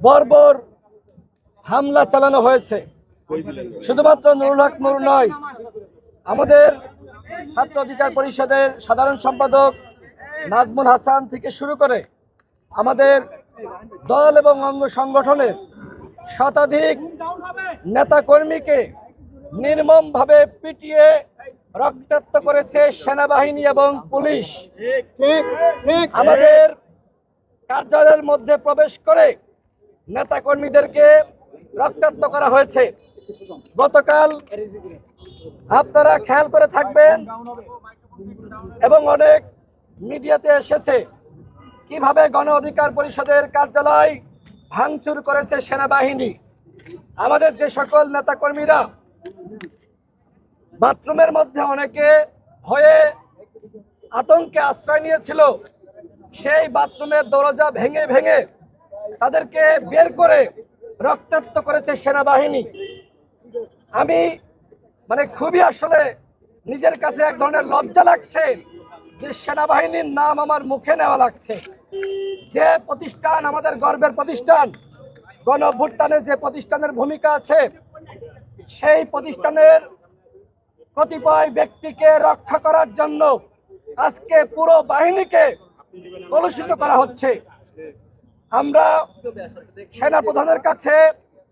বর্বর হামলা চালানো হয়েছে। শুধুমাত্র নুরুল হক নুর নয় আমাদের ছাত্র অধিকার পরিষদের সাধারণ সম্পাদক নাজমুল হাসান থেকে শুরু করে আমাদের দল এবং অঙ্গ সংগঠনের শতাধিক নেতাকর্মীকে নির্মমভাবে পিটিয়ে রক্তাক্ত করেছে সেনাবাহিনী এবং পুলিশ। আমাদের কার্যালয়ের মধ্যে প্রবেশ করে নেতাকর্মীদেরকে রক্তাক্ত করা হয়েছে। গতকাল আপনারা খেয়াল করে থাকবেন এবং অনেক মিডিয়াতে এসেছে কীভাবে গণ অধিকার পরিষদের কার্যালয় ভাঙচুর করেছে সেনাবাহিনী। আমাদের যে সকল নেতাকর্মীরা বাথরুমের মধ্যে অনেকে ভয়ে আতঙ্কে আশ্রয় নিয়েছিল, সেই বাথরুমের দরজা ভেঙে ভেঙে তাদেরকে বের করে রক্তাক্ত করেছে সেনাবাহিনী। আমি মানে খুবই আসলে নিজের কাছে এক ধরনের লজ্জা লাগছে যে সেনাবাহিনীর নাম আমার মুখে নেওয়া লাগছে। যে প্রতিষ্ঠান আমাদের গর্বের প্রতিষ্ঠান, গণ অভ্যুত্থানের যে প্রতিষ্ঠানের ভূমিকা আছে, সেই প্রতিষ্ঠানের কতিপয় ব্যক্তিকে রক্ষা করার জন্য আজকে পুরো বাহিনীকে কলুষিত করা হচ্ছে। আমরা সেনা প্রধানের কাছে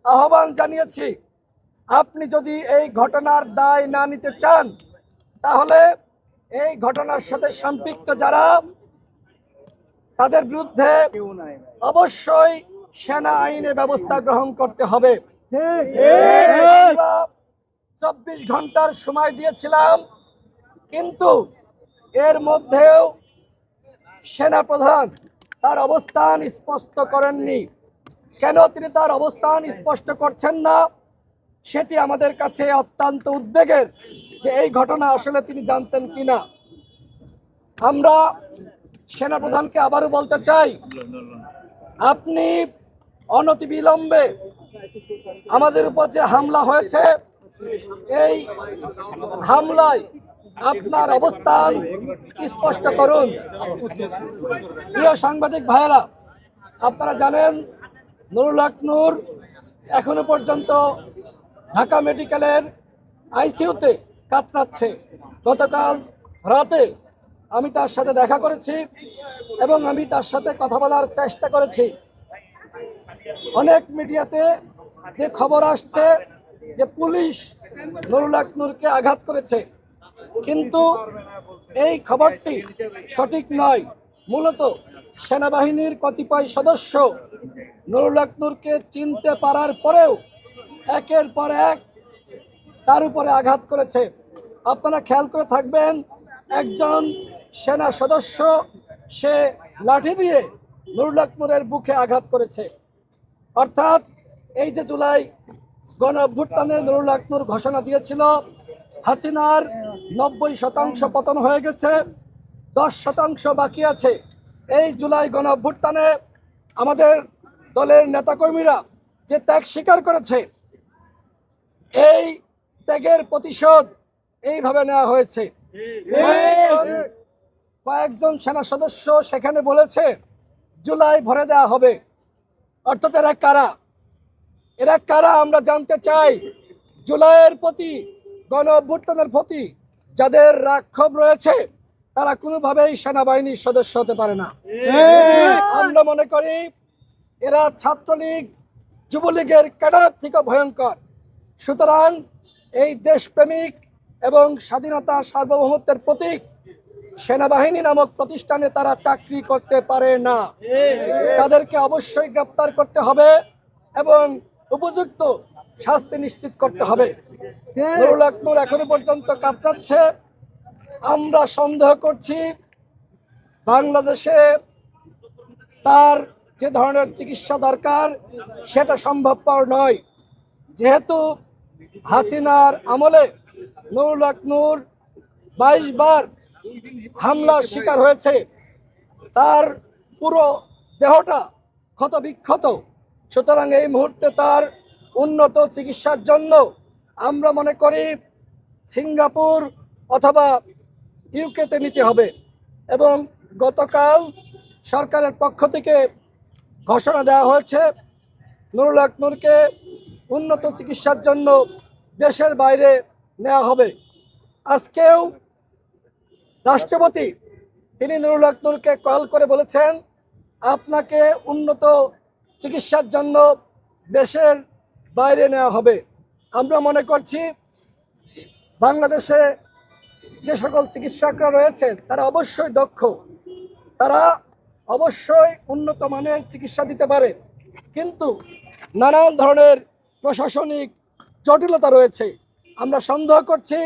আহ্বান জানিয়েছি, আপনি যদি এই ঘটনার দায় না নিতে চান, তাহলে এই ঘটনার সাথে সম্পৃক্ত যারা, তাদের বিরুদ্ধে অবশ্যই সেনা আইনে ব্যবস্থা গ্রহণ করতে হবে। চব্বিশ ঘণ্টার সময় দিয়েছিলাম, কিন্তু এর মধ্যেও সেনা প্রধান তার অবস্থান স্পষ্ট করেননি। কেন তিনি তার অবস্থান স্পষ্ট করছেন না? সেটি আমাদের কাছে অত্যন্ত উদ্বেগের যে এই ঘটনা আসলে তিনি জানতেন কি না আমরা সেনা প্রধানকে আবারও বলতে চাই, আপনি অনতিবিলম্বে আমাদের উপর যে হামলা হয়েছে, এই হামলায় আপনার অবস্থান স্পষ্ট করুন। প্রিয় সাংবাদিক ভাইয়েরা, আপনারা জানেন, নুরুল হক নূর এখনও পর্যন্ত ঢাকা মেডিকেলের আইসিইউতে কাতরাচ্ছে। গতকাল রাতে আমি তার সাথে দেখা করেছি এবং আমি তার সাথে কথা বলার চেষ্টা করেছি। অনেক মিডিয়াতে যে খবর আসছে যে পুলিশ নুরুল হক নূরকে আঘাত করেছে কিন্তু এই খবরটি সঠিক নয়। মূলত সেনাবাহিনীর কতিপয় সদস্য নুরুল হক নূরকে চিনতে পারার পরেও একের পর এক তার উপরে আঘাত করেছে। আপনারা খেয়াল করে থাকবেন, একজন সেনা সদস্য, সে লাঠি দিয়ে নুরুল হক নূরের বুকে আঘাত করেছে। অর্থাৎ এই যে জুলাই গণ অভ্যুত্থানে নুরুল হক নূর ঘোষণা দিয়েছিল, হাসিনার নব্বই শতাংশ পতন হয়ে গেছে, দশ শতাংশ বাকি আছে। এই জুলাই গণ অভ্যুত্থানে আমাদের দলের নেতাকর্মীরা যে ত্যাগ স্বীকার করেছে, এই ত্যাগের প্রতিশোধ এইভাবে নেওয়া হয়েছে। কয়েকজন কয়েকজন সেনা সদস্য সেখানে বলেছে, জুলাই ভরে দেওয়া হবে। অর্থাৎ এরা কারা? এরা কারা আমরা জানতে চাই। জুলাইয়ের প্রতি, গণ অভ্যুত্থানের প্রতি যাদের রাক্ষোভ রয়েছে, তারা কোনোভাবেই সেনাবাহিনীর সদস্য হতে পারে না। আমরা মনে করি, এরা ছাত্রলীগ, যুবলীগের ক্যাডারের থেকে ভয়ঙ্কর। সুতরাং এই দেশপ্রেমিক এবং স্বাধীনতা সার্বভৌমত্বের প্রতীক সেনাবাহিনী নামক প্রতিষ্ঠানে তারা চাকরি করতে পারে না। তাদেরকে অবশ্যই গ্রেপ্তার করতে হবে এবং উপযুক্ত শাস্তি নিশ্চিত করতে হবে। নুরুল হক এখনও পর্যন্ত কাতরাচ্ছে। আমরা সন্দেহ করছি বাংলাদেশে তার যে ধরনের চিকিৎসা দরকার, সেটা সম্ভবপর নয়। যেহেতু হাসিনার আমলে নুরুল হক নূর বাইশ বার হামলার শিকার হয়েছে, তার পুরো দেহটা ক্ষতবিক্ষত। সুতরাং এই মুহূর্তে তার উন্নত চিকিৎসার জন্য আমরা মনে করি সিঙ্গাপুর অথবা ইউকেতে নিতে হবে এবং গতকাল সরকারের পক্ষ থেকে ঘোষণা দেওয়া হয়েছে নুরুল হক নূরকে উন্নত চিকিৎসার জন্য দেশের বাইরে নেওয়া হবে। আজকেও রাষ্ট্রপতি তিনি নুরুল হক নূরকে কল করে বলেছেন, আপনাকে উন্নত চিকিৎসার জন্য দেশের বাইরে নেওয়া হবে। আমরা মনে করছি, বাংলাদেশে যে সকল চিকিৎসকরা রয়েছে, তারা অবশ্যই দক্ষ। তারা অবশ্যই উন্নত মানের চিকিৎসা দিতে পারে। কিন্তু নানান ধরনের প্রশাসনিক জটিলতা রয়েছে। আমরা সন্দেহ করছি